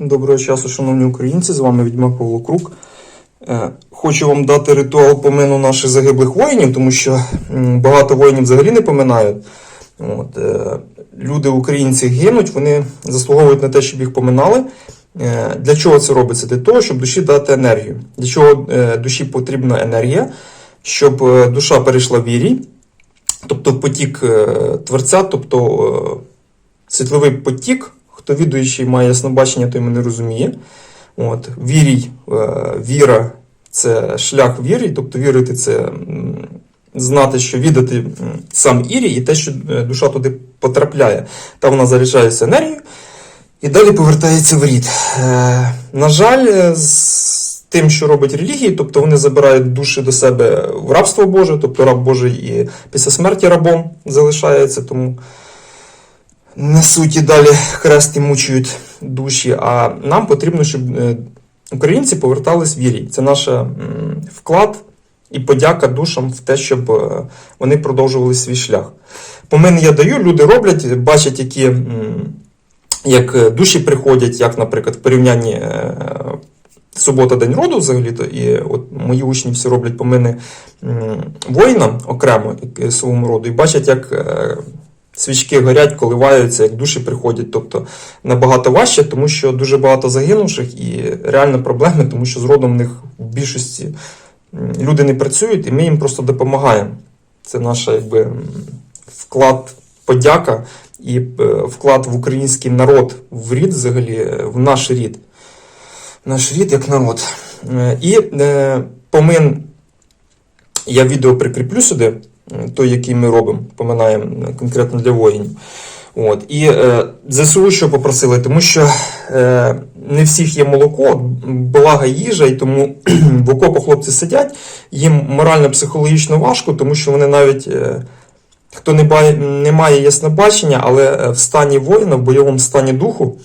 Доброго часу, шановні українці, з вами Відьмак Павло Крук. Е, Хочу вам дати ритуал помину наших загиблих воїнів, тому що багато воїнів взагалі не поминають. От, е, люди, українці гинуть, вони заслуговують на те, щоб їх поминали. Е, Для чого це робиться? Для того, щоб душі дати енергію. Для чого душі потрібна енергія, щоб душа перейшла в вірій, тобто потік Творця, тобто світловий потік. Хто відуючий має яснобачення, той мене розуміє. От, вірій, е, віра це шлях віри, тобто вірити це знати, що віддати сам Ірій і те, що е, душа туди потрапляє. Та вона заряджається енергією і далі повертається в рід. Е, на жаль, з тим, що робить релігії, тобто вони забирають душі до себе в рабство Боже, тобто раб Божий і після смерті рабом залишається, тому несуть і далі і мучують душі. А нам потрібно, щоб е, українці повертались вірі. Це наш вклад і подяка душам в те, щоб е, вони продовжували свій шлях. Помин я даю, люди роблять, бачать, які. Як е, душі приходять, як, наприклад, в порівнянні е, субота День роду взагалі-то, і от мої учні всі роблять помини м, воїнам окремо своєму роду, і бачать, як свічки горять, коливаються, як душі приходять. Тобто набагато важче, тому що дуже багато загинувших і реально проблеми, тому що з родом в них в більшості люди не працюють, і ми їм просто допомагаємо. Це наш якби, вклад, подяка і е, вклад в український народ, в рід взагалі, е, в наш рід. Наш рід як народ. Е, І помин я відео прикріплю сюди, той, який ми робимо, поминаємо конкретно для воїнів. От. І е, ЗСУ що попросили, тому що е, не всіх є молоко, блага їжа, і тому в окопах хлопці сидять, їм морально-психологічно важко, тому що вони навіть. Е, Хто не, бає, не має яснобачення, але е, в стані воїна, в бойовому стані духу,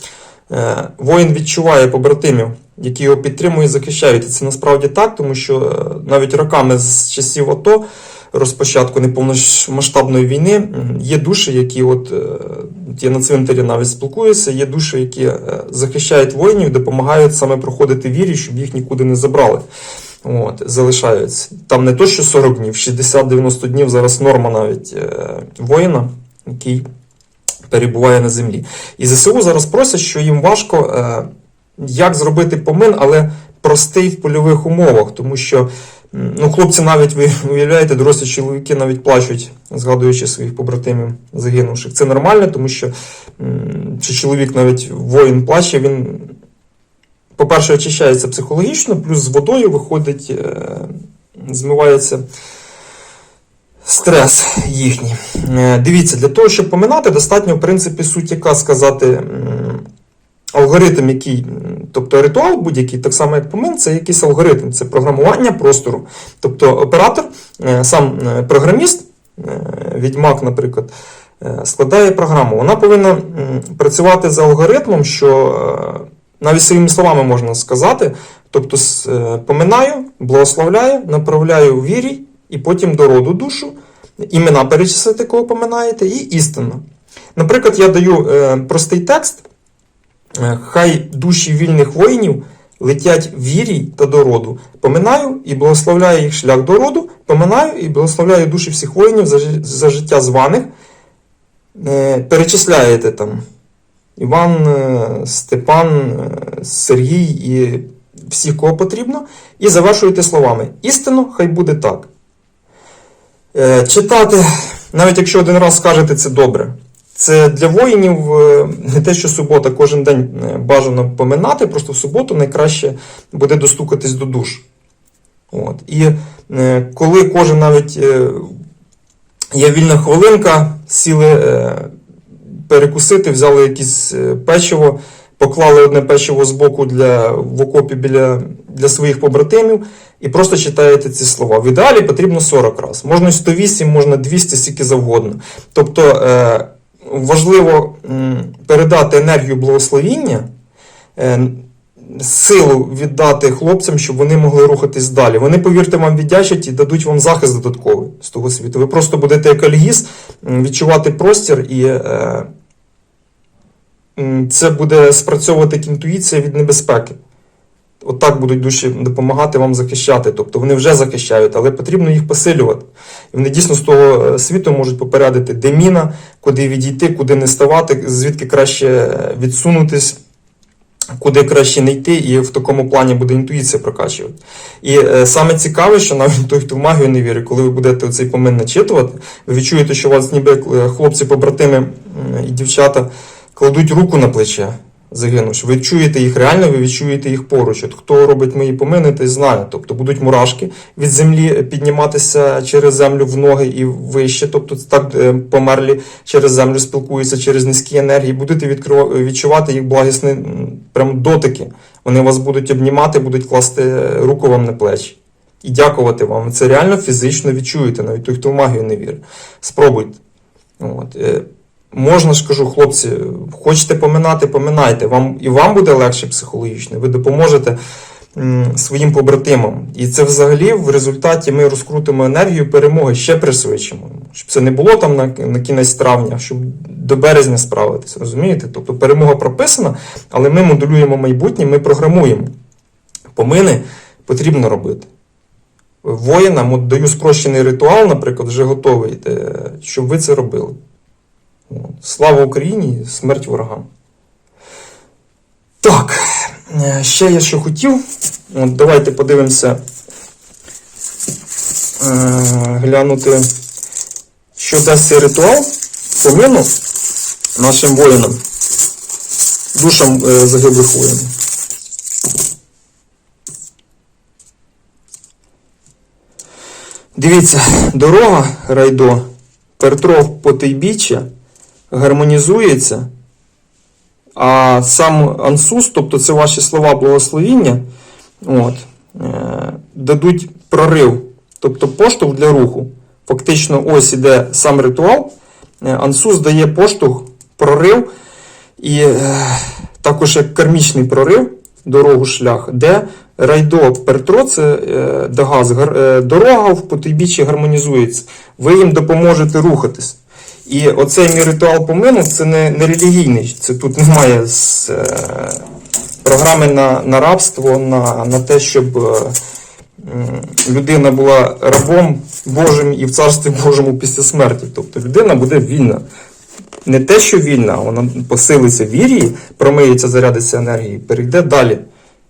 е, воїн відчуває побратимів, які його підтримують і захищають. І це насправді так, тому що е, навіть роками з часів АТО, розпочатку неповномасштабної війни, є душі, які от е, я на цвинтарі навіть спілкуюся, є душі, які е, захищають воїнів, допомагають саме проходити вірі, щоб їх нікуди не забрали. От, залишаються. Там не то, що 40 днів, 60-90 днів зараз норма навіть е, воїна, який перебуває на землі. І ЗСУ зараз просять, що їм важко, як зробити помин, але простий в польових умовах, тому що ну, хлопці навіть ви уявляєте, дорослі чоловіки навіть плачуть, згадуючи своїх побратимів загинувших. Це нормально, тому що чи чоловік навіть воїн плаче, він по-перше, очищається психологічно, плюс з водою виходить, е, змивається стрес їхній. Е, Дивіться, для того, щоб поминати, достатньо, в принципі, суть яка сказати алгоритм, який, тобто ритуал будь-який, так само як помин, це якийсь алгоритм, це програмування простору. Тобто оператор, е, сам е, програміст, е, відьмак, наприклад, складає програму. Вона повинна працювати за алгоритмом, що навіть своїми словами можна сказати. Тобто поминаю, благословляю, направляю у вірі, і потім до роду душу, імена перечислити, кого поминаєте, і істина. Наприклад, я даю простий текст. Е, Хай душі вільних воїнів летять вірі та до роду. Поминаю і благословляю їх шлях до роду, поминаю і благословляю душі всіх воїнів за, життя званих. Е, Перечисляєте там Іван, е, Степан, Сергій і всіх, кого потрібно, і завершуєте словами: істину, хай буде так. Читати, навіть якщо один раз скажете, це добре. Це для воїнів е, не те, що субота, кожен день е, бажано поминати, просто в суботу найкраще буде достукатись до душ. От. І е, коли кожен навіть є вільна хвилинка, сіли перекусити, взяли якесь печиво, поклали одне печиво з боку для, в окопі біля, для своїх побратимів і просто читаєте ці слова. В ідеалі потрібно 40 разів. Можна 108, можна 200, скільки завгодно. Тобто важливо передати енергію благословіння. Е, Силу віддати хлопцям, щоб вони могли рухатись далі. Вони, повірте, вам віддячать і дадуть вам захист додатковий з того світу. Ви просто будете як альгіз відчувати простір і е, це буде спрацьовувати як інтуїція від небезпеки. Отак будуть душі допомагати вам захищати. Тобто вони вже захищають, але потрібно їх посилювати. І вони дійсно з того е, світу можуть попередити, де міна, куди відійти, куди не ставати, звідки краще е, відсунутись, куди краще не йти, і в такому плані буде інтуїція прокачувати. І е, саме цікаве, що навіть той, хто в магію не вірить, коли ви будете цей помин начитувати, ви відчуєте, що у вас ніби хлопці-побратими і дівчата кладуть руку на плече загинувши. Ви чуєте їх реально, ви відчуєте їх поруч. От хто робить мої помини, той знає. Тобто будуть мурашки від землі підніматися через землю в ноги і вище. Тобто так е, померлі через землю спілкуються через низькі енергії. Будете відчувати їх благісні прям дотики. Вони вас будуть обнімати, будуть класти руку вам на плечі. І дякувати вам. Це реально фізично відчуєте, навіть той, хто в магію не вірить. Спробуйте. От. Можна ж кажу, хлопці, хочете поминати, поминайте. Вам і вам буде легше психологічно. Ви допоможете м, своїм побратимам. І це взагалі в результаті ми розкрутимо енергію перемоги ще пришвидшимо. Щоб це не було там на, на кінець травня, щоб до березня справитися. Розумієте? Тобто перемога прописана, але ми моделюємо майбутнє, ми програмуємо. Помини потрібно робити. Воїнам от даю спрощений ритуал, наприклад, вже готовий, е, щоб ви це робили. Слава Україні, смерть ворогам. Так, е, ще я що хотів. От, давайте подивимося, е, глянути, що дасть цей ритуал помину нашим воїнам, душам е, загиблих воїнів. Дивіться, дорога райдо, Пертров Потейбіччя гармонізується, а сам ансус, тобто це ваші слова благословіння, от, е, дадуть прорив, тобто поштовх для руху. Фактично, ось іде сам ритуал. Е, Ансус дає поштовх, прорив і е, також як кармічний прорив, дорогу шлях, де райдо Пертро, це Дагаз, дорога в потойбіччі гармонізується. Ви їм допоможете рухатись. І оцей мій ритуал помину це не, не релігійний. Це тут немає з, е, програми на, на рабство, на, на те, щоб е, людина була рабом Божим і в царстві Божому після смерті. Тобто людина буде вільна. Не те, що вільна, вона посилиться в вірі, промиється, зарядиться енергією, перейде далі.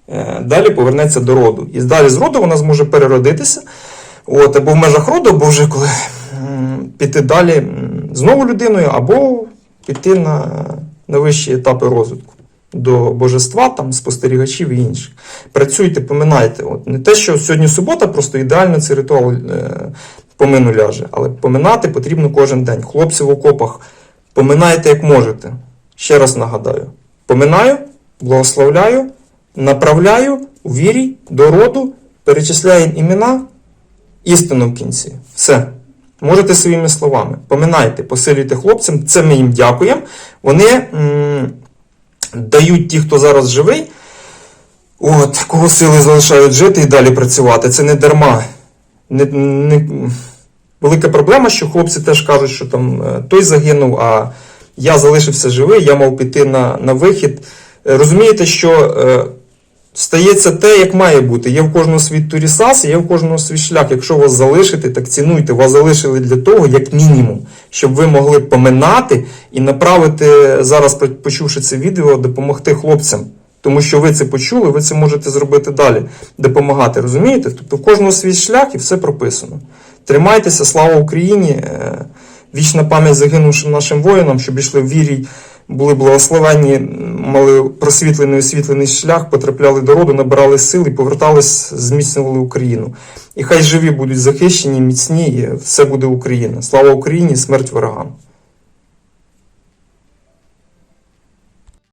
Е, Далі повернеться до роду. І далі з роду вона зможе переродитися. От, або в межах роду, або вже коли піти далі знову людиною, або піти на, на вищі етапи розвитку до божества, там, спостерігачів і інших. Працюйте, поминайте. От, не те, що сьогодні субота, просто ідеально цей ритуал е, помину ляже, але поминати потрібно кожен день. Хлопці в окопах, поминайте як можете. Ще раз нагадаю: поминаю, благословляю, направляю у вірі до роду, перечисляю імена, істину в кінці. Все. Можете своїми словами. Поминайте, посилюйте хлопцям, це ми їм дякуємо. Вони м, дають ті, хто зараз живий, от, кого сили залишають жити і далі працювати. Це не дарма. Не, не, велика проблема, що хлопці теж кажуть, що там е, той загинув, а я залишився живий, я мав піти на, на вихід. Е, Розумієте, що е, стається те, як має бути. Є в кожного свій турісас, є в кожного свій шлях. Якщо вас залишити, так цінуйте. Вас залишили для того, як мінімум, щоб ви могли поминати і направити зараз, почувши це відео, допомогти хлопцям. Тому що ви це почули, ви це можете зробити далі, допомагати. Розумієте? Тобто в кожного свій шлях і все прописано. Тримайтеся, слава Україні! е, Вічна пам'ять загинувшим нашим воїнам, щоб йшли в вірі, були благословенні, мали просвітлений освітлений шлях, потрапляли до роду, набирали сил і повертались, зміцнювали Україну. І хай живі будуть захищені, міцні, і все буде Україна. Слава Україні, смерть ворогам!